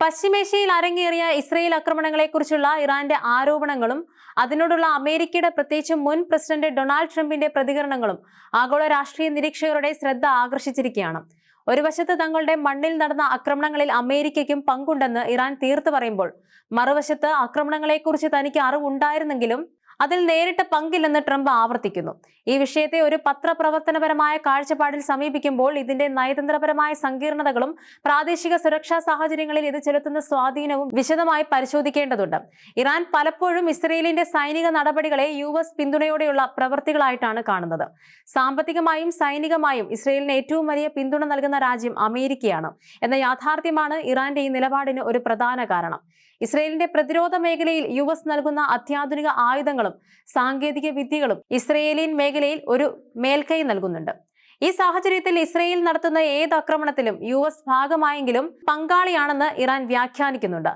പശ്ചിമേഷ്യയിൽ അരങ്ങേറിയ ഇസ്രയേൽ ആക്രമണങ്ങളെക്കുറിച്ചുള്ള ഇറാന്റെ ആരോപണങ്ങളും അതിനോടുള്ള അമേരിക്കയുടെ പ്രത്യേകിച്ച് മുൻ പ്രസിഡന്റ് ഡൊണാൾഡ് ട്രംപിന്റെ പ്രതികരണങ്ങളും ആഗോള രാഷ്ട്രീയ നിരീക്ഷകരുടെ ശ്രദ്ധ ആകർഷിച്ചിരിക്കുകയാണ്. ഒരു വശത്ത് തങ്ങളുടെ മണ്ണിൽ നടന്ന ആക്രമണങ്ങളിൽ അമേരിക്കയ്ക്കും പങ്കുണ്ടെന്ന് ഇറാൻ തീർത്തു പറയുമ്പോൾ മറുവശത്ത് ആക്രമണങ്ങളെക്കുറിച്ച് തനിക്ക് അറിവുണ്ടായിരുന്നെങ്കിലും അതിൽ നേരിട്ട് പങ്കില്ലെന്ന് ട്രംപ് ആവർത്തിക്കുന്നു. ഈ വിഷയത്തെ ഒരു പത്രപ്രവർത്തനപരമായ കാഴ്ചപ്പാടിൽ സമീപിക്കുമ്പോൾ ഇതിന്റെ നയതന്ത്രപരമായ സങ്കീർണതകളും പ്രാദേശിക സുരക്ഷാ സാഹചര്യങ്ങളിൽ ഇത് ചെലുത്തുന്ന സ്വാധീനവും വിശദമായി പരിശോധിക്കേണ്ടതുണ്ട്. ഇറാൻ പലപ്പോഴും ഇസ്രയേലിന്റെ സൈനിക നടപടികളെ യു എസ് പിന്തുണയോടെയുള്ള പ്രവൃത്തികളായിട്ടാണ് കാണുന്നത്. സാമ്പത്തികമായും സൈനികമായും ഇസ്രയേലിന് ഏറ്റവും വലിയ പിന്തുണ നൽകുന്ന രാജ്യം അമേരിക്കയാണ്. എന്ന യാഥാർത്ഥ്യമാണ് ഇറാന്റെ ഈ നിലപാടിന് ഒരു പ്രധാന കാരണം. ഇസ്രയേലിന്റെ പ്രതിരോധ മേഖലയിൽ യു എസ് നൽകുന്ന അത്യാധുനിക ആയുധങ്ങളും സാങ്കേതിക വിദ്യകളും ഇസ്രയേലിയൻ മേഖലയിൽ ഒരു മേൽക്കൈ നൽകുന്നുണ്ട്. ഈ സാഹചര്യത്തിൽ ഇസ്രയേൽ നടത്തുന്ന ഏത് ആക്രമണത്തിലും യു എസ് ഭാഗമായെങ്കിലും പങ്കാളിയാണെന്ന് ഇറാൻ വ്യാഖ്യാനിക്കുന്നുണ്ട്.